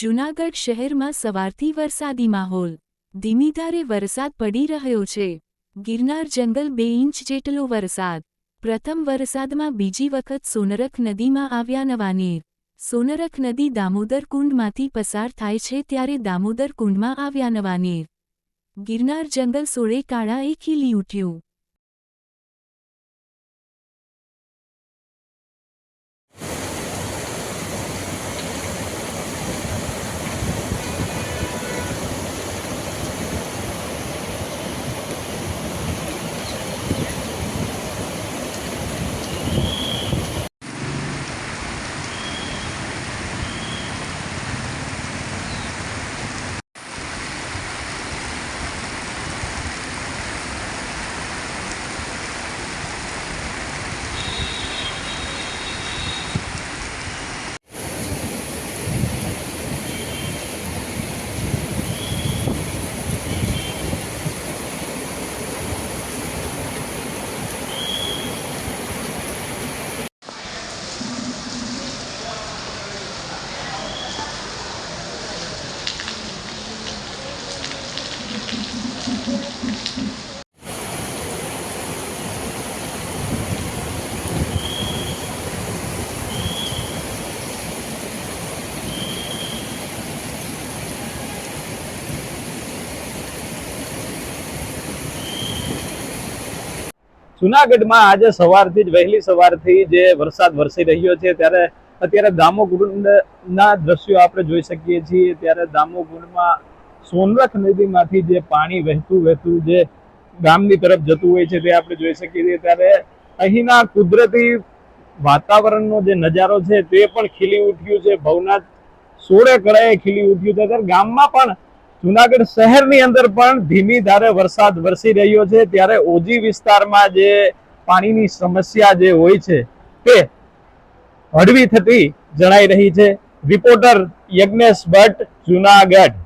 જૂનાગઢ શહેરમાં સવારથી વરસાદી માહોલ. ધીમીધારે વરસાદ પડી રહ્યો છે. ગિરનાર જંગલ બે ઇંચ જેટલો વરસાદ. પ્રથમ વરસાદમાં બીજી વખત સોનરખ નદીમાં આવ્યા નવા નીર. સોનરખ નદી દામોદર કુંડમાંથી પસાર થાય છે ત્યારે દામોદર કુંડમાં આવ્યા નવા નીર. ગિરનાર જંગલ સોળે કાળાએ ખીલી ઉઠ્યું. જુનાગઢમાં આજે સવારથી જ, વહેલી સવારથી જે વરસાદ વરસી રહ્યો છે, ત્યારે અત્યારે દામોકુંડના દ્રશ્યો આપણે જોઈ શકીએ છીએ. ત્યારે દામોકુંડમાં સોનરખ નદીમાંથી જે પાણી વહેતું વહેતું જે ગામની તરફ જતું હોય છે, તે આપણે જોઈ શકીએ છીએ. ત્યારે અહીંના કુદરતી વાતાવરણનો જે નજારો છે, તે પણ ખીલી ઉઠ્યું છે. ભવનાથ સોળે કળાએ ખીલી ઉઠ્યું છે. ત્યારે ગામમાં પણ જુનાગઢ શહેરની અંદર પણ ધીમી ધારે વરસાદ વરસી રહ્યો છે. ત્યારે ઓજી વિસ્તારમાં જે પાણીની સમસ્યા જે હોય છે તે હળવી થતી જણાઈ રહી છે. રિપોર્ટર યજ્ઞેશ ભટ્ટ, જુનાગઢ.